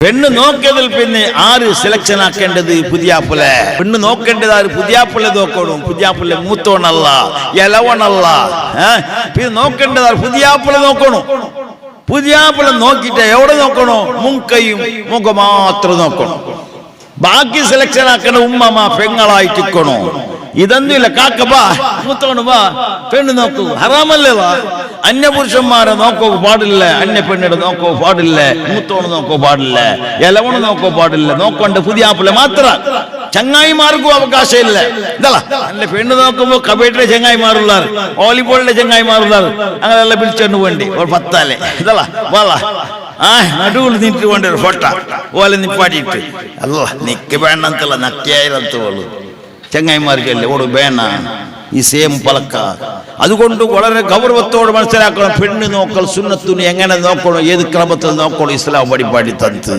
പെണ്ണ് നോക്കിയതിൽ പിന്നെ ആര് സെലക്ഷൻ ആക്കേണ്ടത് പുതിയാപ്പുല പെണ്ണ് നോക്കേണ്ടത് ആര് പുതിയാപ്പുല നോക്കണം പുതിയാപ്പുല മൂത്തോണല്ല ഇലവണല്ല ഏ? പിന്നെ നോക്കേണ്ടത് ആര് പുതിയാപ്പുല നോക്കണം പുതിയാപ്പുല നോക്കിയിട്ട് എവിടെ നോക്കണോ മുൻകൈയും മുഖ മാത്രം നോക്കണം ബാക്കി സെലക്ഷൻ ആക്കണ ഉമ്മമ്മ പെങ്ങളായിട്ടിക്കണോ ഇതൊന്നുമില്ല കാക്ക ബാ മൂത്തോണ് ബാ പെണ്ണ് നോക്കൂ ഹറാമല്ലേ വാ അന്യപുരുഷന്മാരെ നോക്കോ പാടില്ല അന്യ പെണ്ണിടെ നോക്കോ പാടില്ല മൂത്തോണ് നോക്കോ പാടില്ല ഇലവണ് നോക്കോ പാടില്ല നോക്കണ്ട പുതിയ ആപ്പിളെ മാത്രം. ചങ്ങായിമാർക്കും അവകാശമില്ല. ഇതല്ല അല്ല പെണ്ണ് നോക്കുമ്പോ കബേട്ടിലെ ചങ്ങായിമാരുള്ള വോളിബോളിലെ ചങ്ങായിമാരുള്ള അങ്ങനെല്ലാം വിളിച്ചോണ്ട് വേണ്ടി ഒരു പത്താലേ. വാള ആ നടുവിൽ നിന്നിട്ട് വേണ്ട ഒരു ഫോട്ട. ഓലെ നിപ്പാടിയിട്ട്. അല്ല നിക്ക് വേണ്ടന്തല്ല നക്കിയായിരത്തോളൂ ചങ്ങായിമാർക്കല്ലേ ഓട് വേണ. ഈ സെയിം പലക്ക അതുകൊണ്ട് വളരെ ഗൗരവത്തോട് മനസ്സിലാക്കണം പെണ്ണ് നോക്കൽ സുന്നത്തുനി എങ്ങനെ നോക്കണം ഏത് ക്രമത്തിൽ നോക്കണം ഇസ്ലാം വഴിപാടി തന്നത്.